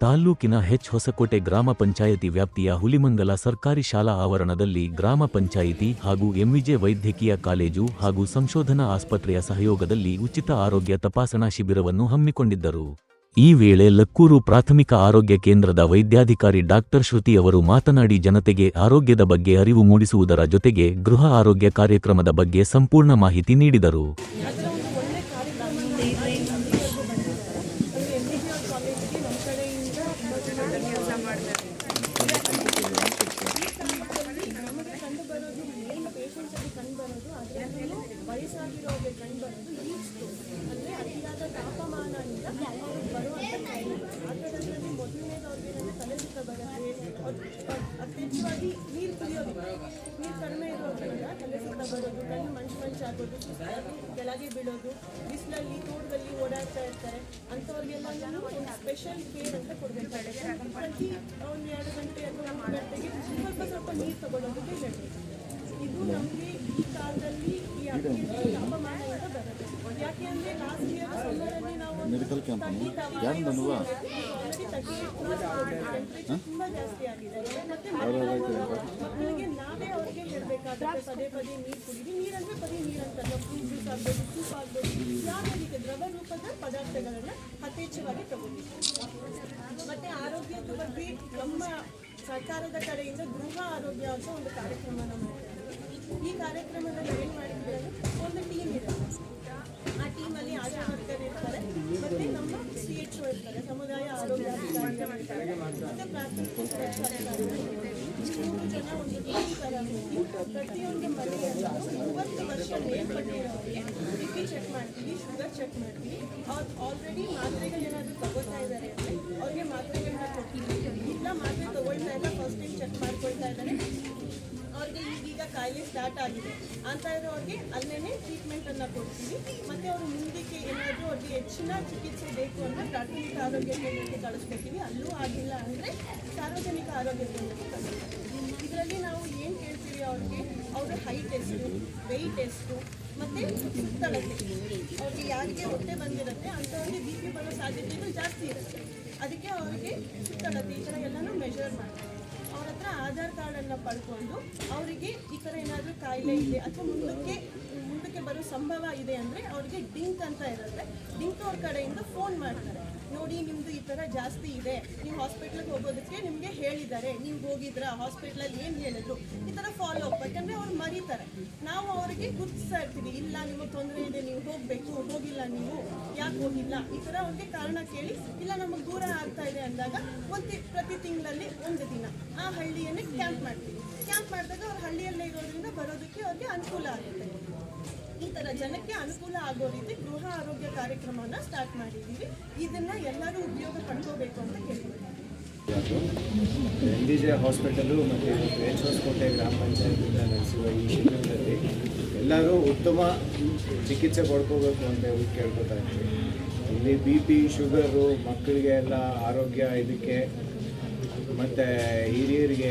ತಾಲ್ಲೂಕಿನ ಹೆಚ್ ಹೊಸಕೋಟೆ ಗ್ರಾಮ ಪಂಚಾಯಿತಿ ವ್ಯಾಪ್ತಿಯ ಹುಲಿಮಂಗಲ ಸರ್ಕಾರಿ ಶಾಲಾ ಆವರಣದಲ್ಲಿ ಗ್ರಾಮ ಪಂಚಾಯಿತಿ ಹಾಗೂ ಎಂವಿಜೆ ವೈದ್ಯಕೀಯ ಕಾಲೇಜು ಹಾಗೂ ಸಂಶೋಧನಾ ಆಸ್ಪತ್ರೆಯ ಸಹಯೋಗದಲ್ಲಿ ಉಚಿತ ಆರೋಗ್ಯ ತಪಾಸಣಾ ಶಿಬಿರವನ್ನು ಹಮ್ಮಿಕೊಂಡಿದ್ದರು. ಈ ವೇಳೆ ಲಕ್ಕೂರು ಪ್ರಾಥಮಿಕ ಆರೋಗ್ಯ ಕೇಂದ್ರದ ವೈದ್ಯಾಧಿಕಾರಿ ಡಾಕ್ಟರ್ ಶ್ರುತಿ ಅವರು ಮಾತನಾಡಿ, ಜನತೆಗೆ ಆರೋಗ್ಯದ ಬಗ್ಗೆ ಅರಿವು ಮೂಡಿಸುವುದರ ಜೊತೆಗೆ ಗೃಹ ಆರೋಗ್ಯ ಕಾರ್ಯಕ್ರಮದ ಬಗ್ಗೆ ಸಂಪೂರ್ಣ ಮಾಹಿತಿ ನೀಡಿದರು ಅದರ ಒಂದು ಒಳ್ಳೆ ಕಾರ್ಯಕ್ರಮ ಇಲ್ಲಿವರೆಗೂ ಬಂದಿದ್ದಾರೆ ಅಂದರೆ ಎಂ ಬಿ ಜಿ ಆರ್ ಕಾಲೇಜಿಗೆ ನಮ್ಮ ಕಡೆಯಿಂದ ಕೆಲಸ ಮಾಡ್ತಾರೆ ನಮಗೆ ಕಂಡು ಬರೋದು ಮೇನ್ ಪೇಷಂಟ್ಸಲ್ಲಿ ಕಂಡು ಬರೋದು ಅದರಲ್ಲೂ ವಯಸ್ಸಾಗಿರೋರಿಗೆ ಕಂಡು ಬರೋದು ಈಸ್ಟು ಅಂದರೆ ಅತಿಯಾದ ತಾಪಮಾನದಿಂದ ಅವ್ರಿಗೆ ಬರುವಂಥ ಕಾಯಿಲೆ ಅದರಲ್ಲಿ ಮೊದಲನೇದು ಅವ್ರಿಗೆ ಏನಂದರೆ ತಲೆ ಸುತ್ತ ಬರುತ್ತೆ ಅತ್ಯಂತವಾಗಿ ನೀರು ಕುಡಿಯೋದಿಲ್ಲ ನೀರು ಕಡಿಮೆ ಇರೋದ್ರಿಂದ ತಲೆ ಸುತ್ತ ಬರೋದು ಕಣ್ಣು ಮಂಚು ಮಂಚಾಗೋದು ಕೆಳಗೆ ಬೀಳೋದು ಬಿಸಿಲಲ್ಲಿ ತೋಟದಲ್ಲಿ ಓಡಾಡ್ತಾ ಇರ್ತಾರೆ ಅಂಥವ್ರಿಗೆಲ್ಲ ನಾನು ಒಂದು ಸ್ಪೆಷಲ್ ಕೇರ್ ಅಂತ ಕೊಡಬೇಕಾಗುತ್ತೆ ಪ್ರತಿ ಒಂದು ಎರಡು ಗಂಟೆ ಅಥವಾ ಮೂರು ಗಂಟೆಗೆ ಸ್ವಲ್ಪ ಸ್ವಲ್ಪ ನೀರು ತಗೊಳ್ಳೋದಕ್ಕೆ ಹೇಳಬೇಕು ಇದು ನಮಗೆ ಈ ಕಾಲದಲ್ಲಿ ಈ ಅತಿ ಹೆಚ್ಚು ತಾಪಮಾನದಿಂದ ಬರುತ್ತೆ. ಯಾಕೆ ಅಂದರೆ ಲಾಸ್ಟ್ ಇಯರ್ ಸಮ್ಮರಲ್ಲಿ ನಾವು ಮೆಡಿಕಲ್ ಕ್ಯಾಂಪ್ ತುಂಬಾ ಜಾಸ್ತಿ ಆಗಿದೆ. ಮತ್ತೆ ಮಕ್ಕಳಿಗೆ ನಾವೇ ಅವ್ರಿಗೆ ಹೇಳ್ಬೇಕಾಗುತ್ತೆ ಪದೇ ಪದೇ ನೀರು ಕುಡೀರಿ ನೀರಂದ್ರೆ ಪದೇ ನೀರಂತಲ್ಲ. ಫ್ರೂಟ್ ಜ್ಯೂಸ್ ಆಗ್ಬೋದು ಸೂಪ್ ಆಗ್ಬೋದು ಯಾವುದೇ ರೀತಿ ದ್ರವ ರೂಪದ ಪದಾರ್ಥಗಳನ್ನು ಯಥೇಚ್ಛವಾಗಿ ತಗೊಳ್ಳಿ. ಮತ್ತೆ ಆರೋಗ್ಯದ ಬಗ್ಗೆ ನಮ್ಮ ಸರ್ಕಾರದ ಕಡೆಯಿಂದ ಗೃಹ ಆರೋಗ್ಯ ಅಂತ ಒಂದು ಕಾರ್ಯಕ್ರಮನ ಮಾಡ್ತಾರೆ. ಈ ಕಾರ್ಯಕ್ರಮದ ಮಾಡಿದ್ರೆ ಒಂದು ಟೀಮ್ ಇದೆ. ಆ ಟೀಮಲ್ಲಿ ಆಶಾ ವರ್ಕರ್ ಇರ್ತಾರೆ. ಮತ್ತೆ ನಮ್ಮ ಸಿ ಎಚ್ ಇರ್ತಾರೆ. ಸಮುದಾಯ ಆರೋಗ್ಯ ಇರ್ತಾರೆ. ಮತ್ತೆ ಪ್ರಾಥಮಿಕ ಮೂರು ಜನ ಒಂದು ಟೀಮ್ ಹೋಗಿ ಪ್ರತಿಯೊಂದು ಮನೆಯಲ್ಲೂ ಮೂವತ್ತು ವರ್ಷ ಮೇಲ್ಪಟ್ಟಿರೋರಿಗೆ ಬಿ ಪಿ ಚೆಕ್ ಮಾಡ್ತೀವಿ ಶುಗರ್ ಚೆಕ್ ಮಾಡ್ತೀವಿ. ಅವ್ರು ಆಲ್ರೆಡಿ ಮಾತ್ರೆಗಳು ಏನಾದರೂ ತಗೋತಾ ಇದ್ದಾರೆ ಅಂದರೆ ಅವ್ರಿಗೆ ಮಾತ್ರೆಗಳನ್ನ ಕೊಡ್ತೀವಿ. ಇಲ್ಲ, ಮಾತ್ರೆ ತಗೊಳ್ತಾ ಇಲ್ಲ ಫಸ್ಟ್ ಟೈಮ್ ಚೆಕ್ ಮಾಡ್ಕೊಳ್ತಾ ಇದ್ದಾರೆ. ಅವ್ರಿಗೆ ಈಗೀಗ ಕಾಯಿಲೆ ಸ್ಟಾರ್ಟ್ ಆಗಿದೆ. ಅಂತ ಇರೋರಿಗೆ ಅಲ್ಲೇ ಟ್ರೀಟ್ಮೆಂಟ್ ಅನ್ನ ಕೊಡ್ತೀವಿ. ಮತ್ತೆ ಅವರು ಮುಂದಕ್ಕೆ ಏನಾದರೂ ಅವ್ರಿಗೆ ಹೆಚ್ಚಿನ ಚಿಕಿತ್ಸೆ ಬೇಕು ಅಂತ ಪ್ರಾಥಮಿಕ ಆರೋಗ್ಯ ಕೇಂದ್ರಕ್ಕೆ ಕಳಿಸ್ಕೊತೀವಿ ಅಲ್ಲೂ ಆಗಿಲ್ಲ ಅಂದ್ರೆ ಸಾರ್ವಜನಿಕ ಆರೋಗ್ಯ ಕೇಂದ್ರಕ್ಕೆ ಇದರಲ್ಲಿ ನಾವು ಏನು ಕೇಳ್ತೀವಿ ಅವ್ರಿಗೆ? ಅವರ ಹೈಟ್ ಎಷ್ಟು ವೆಯ್ಟ್ ಎಷ್ಟು ಮತ್ತೆ ಸುತ್ತಳತೆ. ಅವ್ರಿಗೆ ಯಾರಿಗೆ ಹೊಟ್ಟೆ ಬಂದಿರುತ್ತೆ ಅಂಥವ್ರಿಗೆ ಬಿ ಪಿ ಬರೋ ಸಾಧ್ಯತೆಗಳು ಜಾಸ್ತಿ ಇರುತ್ತೆ. ಅದಕ್ಕೆ ಅವ್ರಿಗೆ ಸುತ್ತಳತೆ ಈ ಥರ ಎಲ್ಲನೂ ಮೆಷರ್ ಮಾಡ್ತೀವಿ. ಅವ್ರ ಹತ್ರ ಆಧಾರ್ ಕಾರ್ಡನ್ನು ಪಡ್ಕೊಂಡು ಅವರಿಗೆ ಈ ಥರ ಏನಾದರೂ ಕಾಯಿಲೆ ಇದೆ ಅಥವಾ ಮುಂದಕ್ಕೆ ಮುಂದಕ್ಕೆ ಬರೋ ಸಂಭವ ಇದೆ ಅಂದರೆ ಅವರಿಗೆ ಡಿಂಕ್ ಅಂತ ಇರುತ್ತೆ. ಡಿಂಕ್ ಅವ್ರ ಕಡೆಯಿಂದ ಫೋನ್ ಮಾಡ್ತಾರೆ. ನೋಡಿ ನಿಮ್ಮದು ಈ ಥರ ಜಾಸ್ತಿ ಇದೆ. ನೀವು ಹಾಸ್ಪಿಟ್ಲಿಗೆ ಹೋಗೋದಕ್ಕೆ ನಿಮಗೆ ಹೇಳಿದ್ದಾರೆ. ನೀವು ಹೋಗಿದ್ರಾ? ಹಾಸ್ಪಿಟ್ಲಲ್ಲಿ ಏನು ಹೇಳಿದ್ರು? ಈ ಥರ ಫಾಲೋ ಅಪ್ ಯಾಕಂದರೆ ಅವ್ರು ಮರೀತಾರೆ. ನಾವು ಅವರಿಗೆ ಗುರುತಿಸ್ತಾ ಇರ್ತೀವಿ. ಇಲ್ಲ, ನಿಮಗೆ ತೊಂದರೆ ಇದೆ, ನೀವು ಹೋಗಬೇಕು, ಹೋಗಿಲ್ಲ ನೀವು. ಯಾಕೆ ಹೋಗಿಲ್ಲ? ಈ ಥರ ಅವ್ರಿಗೆ ಕಾರಣ ಕೇಳಿ, ಇಲ್ಲ, ನಮಗೆ ದೂರ ಆಗ್ತಾ ಇದೆ ಅಂದಾಗ ಒಂದು ಪ್ರತಿ ತಿಂಗಳಲ್ಲಿ ಒಂದು ದಿನ ಆ ಹಳ್ಳಿಯನ್ನೇ ಕ್ಯಾಂಪ್ ಮಾಡ್ತೀವಿ. ಕ್ಯಾಂಪ್ ಮಾಡಿದಾಗ ಅವ್ರು ಹಳ್ಳಿಯಲ್ಲೇ ಇರೋದ್ರಿಂದ ಬರೋದಕ್ಕೆ ಅವ್ರಿಗೆ ಅನುಕೂಲ ಆಗುತ್ತೆ. ಈ ಥರ ಜನಕ್ಕೆ ಅನುಕೂಲ ಆಗೋ ರೀತಿ ಗೃಹ ಆರೋಗ್ಯ ಕಾರ್ಯಕ್ರಮನ ಸ್ಟಾರ್ಟ್ ಮಾಡಿದ್ದೀವಿ. ಇದನ್ನ ಎಲ್ಲರೂ ಉಪಯೋಗ ಪಡ್ಕೋಬೇಕು ಅಂತ ಕೇಳ್ತೀವಿ ಎನ್ ಡಿ ಜೆ ಹಾಸ್ಪಿಟಲು ಮತ್ತು ಎಚ್ ಹೊಸಕೋಟೆ ಗ್ರಾಮ ಪಂಚಾಯತಿಂದ ನಡೆಸುವ ಈ ಶಿಬಿರದಲ್ಲಿ ಎಲ್ಲರೂ ಉತ್ತಮ ಚಿಕಿತ್ಸೆ ಪಡ್ಕೋಬೇಕು ಅಂತ ಹೇಳಿ ಕೇಳ್ಕೊತಾ ಇದ್ದೀವಿ ಇಲ್ಲಿ ಬಿ ಪಿ, ಶುಗರು, ಮಕ್ಕಳಿಗೆ ಎಲ್ಲ ಆರೋಗ್ಯ ಇದಕ್ಕೆ ಮತ್ತು ಹಿರಿಯರಿಗೆ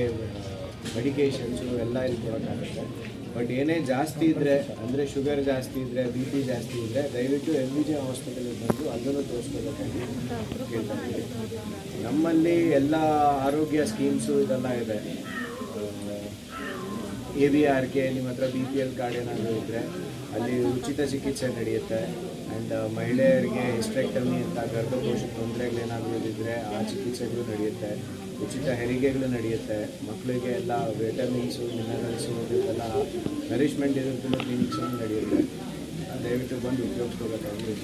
ಮೆಡಿಕೇಷನ್ಸು ಎಲ್ಲ ಇಲ್ಲಿ ಕೊಡೋಕ್ಕಾಗುತ್ತೆ. ಬಟ್ ಏನೇ ಜಾಸ್ತಿ ಇದ್ದರೆ ಅಂದರೆ ಶುಗರ್ ಜಾಸ್ತಿ ಇದ್ರೆ ಬಿ ಪಿ ಜಾಸ್ತಿ ಇದ್ದರೆ ದಯವಿಟ್ಟು ಎಲ್ ಬಿ ಜೆ ಹಾಸ್ಪಿಟಲಿಗೆ ಬಂದು ಅದನ್ನು ತೋರಿಸ್ಕೋಬೇಕಾಗಿ ನಮ್ಮಲ್ಲಿ ಎಲ್ಲ ಆರೋಗ್ಯ ಸ್ಕೀಮ್ಸು ಇದೆಲ್ಲ ಇದೆ. ಎ ಬಿ ಆರ್ ಕೆ ನಿಮ್ಮ ಹತ್ರ ಬಿ ಪಿ ಎಲ್ ಕಾರ್ಡ್ ಏನಾದರೂ ಇದ್ದರೆ ಅಲ್ಲಿ ಉಚಿತ ಚಿಕಿತ್ಸೆ ನಡೆಯುತ್ತೆ. ಆ್ಯಂಡ್ ಮಹಿಳೆಯರಿಗೆ ಹಿಸ್ಟ್ರೆಕ್ಟಮಿ ಅಂತ ಗರ್ಭಕೋಶ ತೊಂದರೆಗಳೇನಾದರೂ ಇದ್ದರೆ ಆ ಚಿಕಿತ್ಸೆಗಳು ನಡೆಯುತ್ತೆ. ಉಚಿತ ಹೆರಿಗೆಗಳು ನಡೆಯುತ್ತೆ. ಮಕ್ಕಳಿಗೆ ಎಲ್ಲ ವಿಟಮಿನ್ಸು ಮಿನರಲ್ಸು ಇದೆಲ್ಲ ನರಿಶ್ಮೆಂಟ್ ಇರೋದ್ರಿಂದ ಕ್ಲಿನಿಕ್ಸು ನಡೆಯುತ್ತೆ. ದಯವಿಟ್ಟು ಬಂದು ಉಪಯೋಗಿಸ್ಕೋಬೇಕಾಗಿ